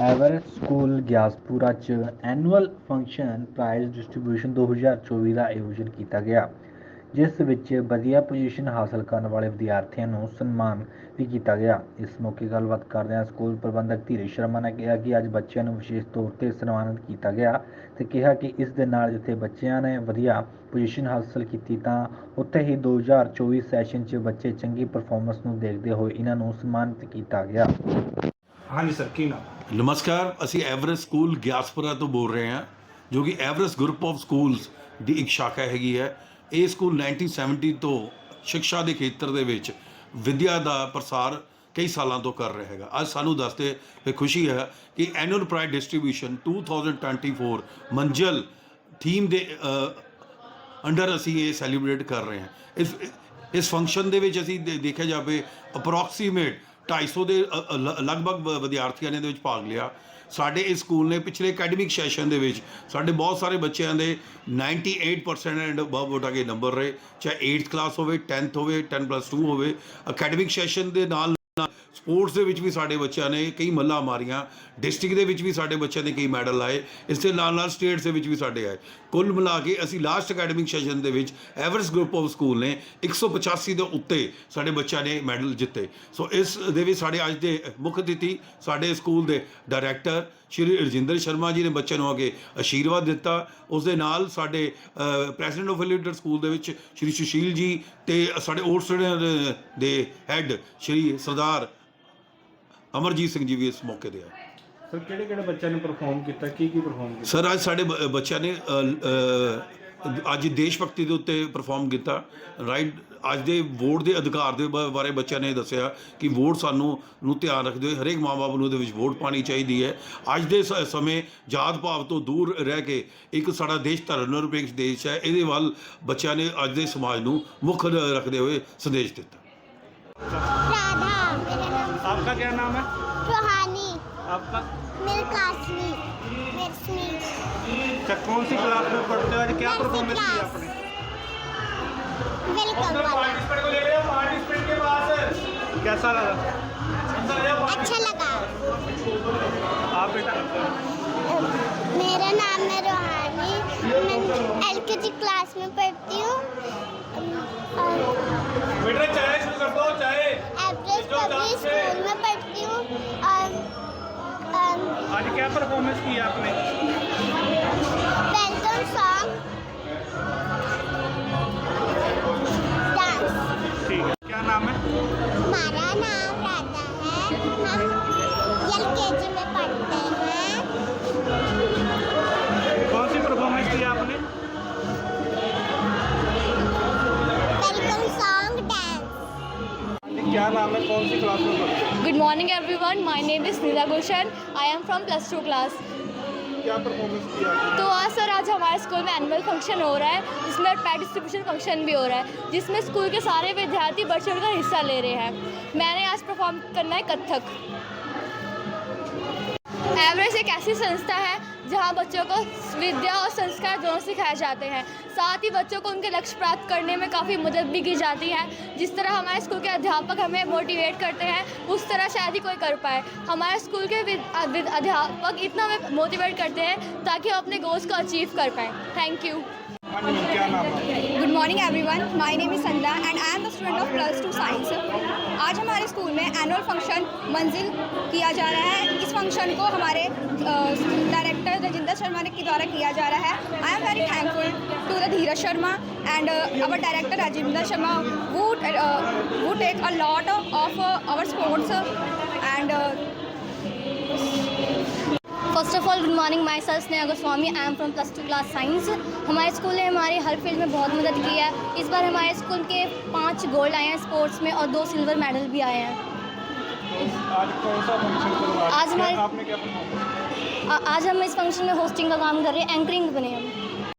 Everest school Gyaspura 'ਚ annual function prize distribution 2024 ਦਾ ਆਯੋਜਨ ਕੀਤਾ ਗਿਆ, ਜਿਸ ਵਿੱਚ ਵਧੀਆ ਪੋਜੀਸ਼ਨ ਹਾਸਲ ਕਰਨ ਵਾਲੇ ਵਿਦਿਆਰਥੀਆਂ ਨੂੰ ਸਨਮਾਨ ਵੀ ਕੀਤਾ ਗਿਆ। ਇਸ ਮੌਕੇ ਗੱਲਬਾਤ ਕਰਦਿਆਂ ਸਕੂਲ ਪ੍ਰਬੰਧਕ ਧੀਰਜ ਸ਼ਰਮਾ ਨੇ ਕਿਹਾ ਕਿ ਅੱਜ ਬੱਚਿਆਂ ਨੂੰ ਵਿਸ਼ੇਸ਼ ਤੌਰ ਤੇ ਸਨਮਾਨਿਤ ਕੀਤਾ ਗਿਆ ਤੇ ਕਿਹਾ ਕਿ ਇਸ ਦੇ ਨਾਲ ਜਿੱਥੇ ਬੱਚਿਆਂ ਨੇ ਵਧੀਆ ਪੋਜੀਸ਼ਨ ਹਾਸਲ ਕੀਤੀ ਤਾਂ ਉੱਥੇ ਹੀ 2024 ਸੈਸ਼ਨ 'ਚ ਬੱਚੇ ਚੰਗੀ ਪਰਫਾਰਮੈਂਸ ਨੂੰ ਦੇਖਦੇ ਹੋਏ ਇਹਨਾਂ ਨੂੰ ਸਨਮਾਨਿਤ ਕੀਤਾ ਗਿਆ। ਹਾਂਜੀ ਸਰ, ਕੀ ਨਾਮ? ਨਮਸਕਾਰ, ਅਸੀਂ ਐਵਰੈਸਟ ਸਕੂਲ ਗਿਆਸਪੁਰਾ ਤੋਂ ਬੋਲ ਰਹੇ ਹਾਂ, ਜੋ ਕਿ ਐਵਰੈਸਟ ਗਰੁੱਪ ਆਫ ਸਕੂਲਸ ਦੀ ਇੱਕ ਸ਼ਾਖਾ ਹੈਗੀ ਹੈ। ਇਹ ਸਕੂਲ 1970 ਤੋਂ ਸਿੱਖਿਆ ਦੇ ਖੇਤਰ ਦੇ ਵਿੱਚ ਵਿਦਿਆ ਦਾ ਪ੍ਰਸਾਰ ਕਈ ਸਾਲਾਂ ਤੋਂ ਕਰ ਰਿਹਾ ਹੈਗਾ। ਅੱਜ ਸਾਨੂੰ ਦੱਸਦੇ ਤੇ ਖੁਸ਼ੀ ਹੈ ਕਿ ਐਨੂਅਲ ਪ੍ਰਾਈਜ਼ ਡਿਸਟ੍ਰੀਬਿਊਸ਼ਨ 2024 ਮੰਜ਼ਲ ਥੀਮ ਦੇ ਅੰਡਰ ਅਸੀਂ ਇਹ ਸੈਲੀਬ੍ਰੇਟ ਕਰ ਰਹੇ ਹਾਂ। ਇਸ ਇਸ ਫੰਕਸ਼ਨ ਦੇ ਵਿੱਚ ਅਸੀਂ ਦੇ- ਦੇਖਿਆ ਜਾਵੇ, ਅਪਰੋਕਸੀਮੇਟ 250 ਦੇ ਲ- ਲਗਭਗ ਵਿਦਿਆਰਥੀਆਂ ਨੇ ਇਹਦੇ ਵਿੱਚ ਭਾਗ ਲਿਆ। ਸਾਡੇ ਇਸ ਸਕੂਲ ਨੇ ਪਿਛਲੇ ਅਕੈਡਮਿਕ ਸੈਸ਼ਨ ਦੇ ਵਿੱਚ ਸਾਡੇ ਬਹੁਤ ਸਾਰੇ ਬੱਚਿਆਂ ਦੇ 98% ਐਂਡ ਅਬਵ ਵਟਾ ਕੇ ਨੰਬਰ ਰਹੇ। ਚਾਹੇ 8th ਕਲਾਸ ਹੋਵੇ 10th ਹੋਵੇ 10+2 ਹੋਵੇ ਅਕੈਡਮਿਕ ਸੈਸ਼ਨ ਦੇ ਨਾਲ ਸਪੋਰਟਸ ਦੇ ਵਿੱਚ ਵੀ ਸਾਡੇ ਬੱਚਿਆਂ ਨੇ ਕਈ ਮੱਲਾਂ ਮਾਰੀਆਂ, ਡਿਸਟ੍ਰਿਕਟ ਦੇ ਵਿੱਚ ਵੀ ਸਾਡੇ ਬੱਚਿਆਂ ਨੇ ਕਈ ਮੈਡਲ ਆਏ ਇਸ ਦੇ ਨਾਲ ਨਾਲ ਸਟੇਟਸ ਦੇ ਵਿੱਚ ਵੀ ਸਾਡੇ ਆਏ। ਕੁੱਲ ਮਿਲਾ ਕੇ ਅਸੀਂ ਲਾਸਟ ਅਕੈਡਮਿਕ ਸੈਸ਼ਨ ਦੇ ਵਿੱਚ ਐਵਰੈਸਟ ਗਰੁੱਪ ਆਫ ਸਕੂਲ ਨੇ 185 ਦੇ ਉੱਤੇ ਸਾਡੇ ਬੱਚਿਆਂ ਨੇ ਮੈਡਲ ਜਿੱਤੇ। ਸੋ ਇਸ ਦੇ ਵਿੱਚ ਸਾਡੇ ਅੱਜ ਦੇ ਮੁੱਖ ਅਤਿਥੀ ਸਾਡੇ ਸਕੂਲ ਦੇ ਡਾਇਰੈਕਟਰ ਸ਼੍ਰੀ ਰਜਿੰਦਰ ਸ਼ਰਮਾ ਜੀ ਨੇ ਬੱਚਿਆਂ ਨੂੰ ਅੱਗੇ ਅਸ਼ੀਰਵਾਦ ਦਿੱਤਾ। ਉਸ ਦੇ ਨਾਲ ਸਾਡੇ ਪ੍ਰੈਜ਼ੀਡੈਂਟ ਆਫ ਲਿਟਰ ਸਕੂਲ ਦੇ ਵਿੱਚ ਸ਼੍ਰੀ ਸੁਸ਼ੀਲ ਜੀ ਤੇ ਸਾਡੇ ਓਲਡ ਦੇ ਹੈੱਡ ਸ਼੍ਰੀ ਸਰਦਾਰ ਅਮਰਜੀਤ ਸਿੰਘ ਜੀ ਵੀ ਇਸ ਮੌਕੇ ਤੇ ਆ। ਸਰ ਕਿਹੜੇ ਕਿਹੜੇ ਬੱਚਿਆਂ ਨੇ ਪਰਫਾਰਮ ਕੀਤਾ? ਕੀ ਕੀ ਪਰਫਾਰਮ ਕੀਤਾ? ਸਰ ਅੱਜ ਸਾਡੇ ਬ- ਬੱਚਿਆਂ ਨੇ ਅੱਜ ਦੇਸ਼ ਭਗਤੀ ਦੇ ਉੱਤੇ ਪਰਫਾਰਮ ਕੀਤਾ। ਰਾਈਟ ਅੱਜ ਦੇ ਵੋਟ ਦੇ ਅਧਿਕਾਰ ਦੇ ਬ- ਬਾਰੇ ਬੱਚਿਆਂ ਨੇ ਦੱਸਿਆ ਕਿ ਵੋਟ ਸਾਨੂੰ ਨੂੰ ਧਿਆਨ ਰੱਖਦੇ ਹੋਏ ਹਰੇਕ ਮਾਂ-ਬਾਪ ਨੂੰ ਉਹਦੇ ਵਿੱਚ ਵੋਟ ਪਾਣੀ ਚਾਹੀਦੀ ਹੈ। ਅੱਜ ਦੇ ਸ- ਸਮੇਂ ਜਾਤ ਭਾਵ ਤੋਂ ਦੂਰ ਰਹਿ ਕੇ ਇੱਕ ਸਾਡਾ ਦੇਸ਼ ਧਰਮ ਨਿਰਪੇਖ ਦੇਸ਼ ਹੈ। ਇਹਦੇ ਵੱਲ ਬੱਚਿਆਂ ਨੇ ਅੱਜ ਦੇ ਸਮਾਜ ਨੂੰ ਮੁੱਖ ਰੱਖਦੇ ਹੋਏ ਸੰਦੇਸ਼ ਦਿੱਤਾ। आपका क्या नाम है? रूहानी। आपका? मेरा मेरसमी अच्छा कौन सी क्लास में पढ़ते हो? आज क्या परफॉर्मेंस की आपने कैसा लगा? अच्छा लगा आप बेटा? मेरा नाम है रूहानी। मैं एलकेजी क्लास में पढ़ती हूँ। बेटा चाय शुरू कर दो चाय। एवरेस्ट पब्लिक स्कूल में पढ़ती हूँ और um, आज क्या परफॉर्मेंस की आपने वेलकम सॉन्ग नाम है? कौन सी क्लास में हो Good morning everyone. My name is Nila Gulshan. I am from plus two class क्या परफॉर्मेंस की तो आज सर आज हमारे स्कूल में एनुअल फ़ंक्शन हो रहा है जिसमें पैड डिस्ट्रीब्यूशन फ़ंक्शन भी हो रहा है जिसमें स्कूल के सारे विद्यार्थी बढ़ चढ़ कर हिस्सा ले रहे हैं। मैंने आज परफॉर्म करना है कथक। एवरेज एक ऐसी संस्था है जहाँ बच्चों को विद्या और संस्कार दोनों सिखाए जाते हैं। साथ ही बच्चों को उनके लक्ष्य प्राप्त करने में काफ़ी मदद भी की जाती है। जिस तरह हमारे स्कूल के अध्यापक हमें मोटिवेट करते हैं उस तरह शायद ही कोई कर पाए। हमारे स्कूल के अध्यापक इतना हमें मोटिवेट करते हैं ताकि हम अपने गोल्स को अचीव कर पाएँ। Thank you good morning everyone my name is Sanjana and I am the student of plus two science आज हमारे स्कूल में एनुअल फ़ंक्शन मंजिल किया जा रहा है। इस फ़ंक्शन को हमारे डायरेक्टर रजिंदर शर्मा ने के द्वारा किया जा रहा है। I am very thankful to the Dheeraj Sharma and our director Rajendra Sharma वो who take a lot of, of uh, our sports uh, and uh, first of all good morning my sir Sneha Goswami I am from plus two class science हमारे school ने हमारे हर field में बहुत मदद की है। इस बार हमारे स्कूल के पाँच गोल्ड आए हैं स्पोर्ट्स में और दो सिल्वर मेडल भी आए हैं। आज कौन सा फ़ंक्शन आज हमारे- आज हम इस फंक्शन में होस्टिंग का काम कर रहे हैं एंकरिंग बने हम